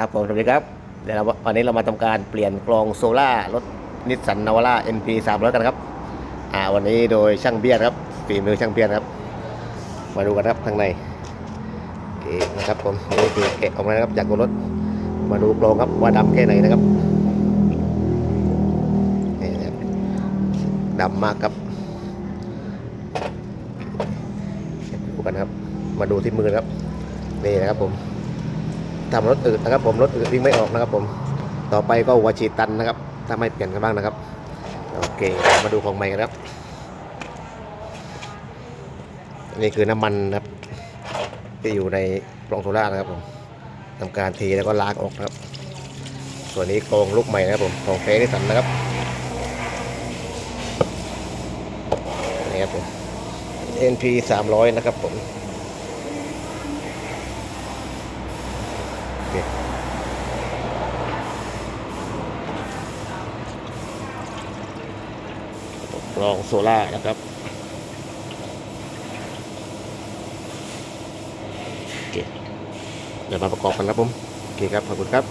ครับผมสวัสดีครับเดี๋ยวเราวันนี้เรามาทำการเปลี่ยนกรองโซล่ารถนิสสันนาวาร่า NP 300 กันครับอ่าวันนี้โดยช่างเบียร์ครับฝีมือช่างเบียร์ครับ มาดูกันครับข้างในโอเคนะครับผมนี่คือแกะออกมาครับจากบนรถมาดูกรองครับว่าดำแค่ไหนนะครับนี่นะครับดำมากครับดูกันครับ มาดูที่มือครับนี่นะครับผม ทำรถอืดนะครับผมรถอืดวิ่งไม่ออกนะครับผมต่อไปก็หัวฉีตันนะครับถ้าไม่เปลี่ยนกันบ้างนะครับโอเคมาดูของใหม่กันครับนี่คือน้ำมันนะครับที่อยู่ในกล่องโซล่านะครับผมทำการเทีแล้วก็ล้างออกนะครับ ส่วนนี้กรองลูกใหม่นะครับผมของเฟนิสันนะครับนี่ครับผม NP 300 นะครับผม ลองโซล่านะครับ โอเค เดี๋ยวมาประกอบกันครับผม โอเคครับ ขอบคุณครับ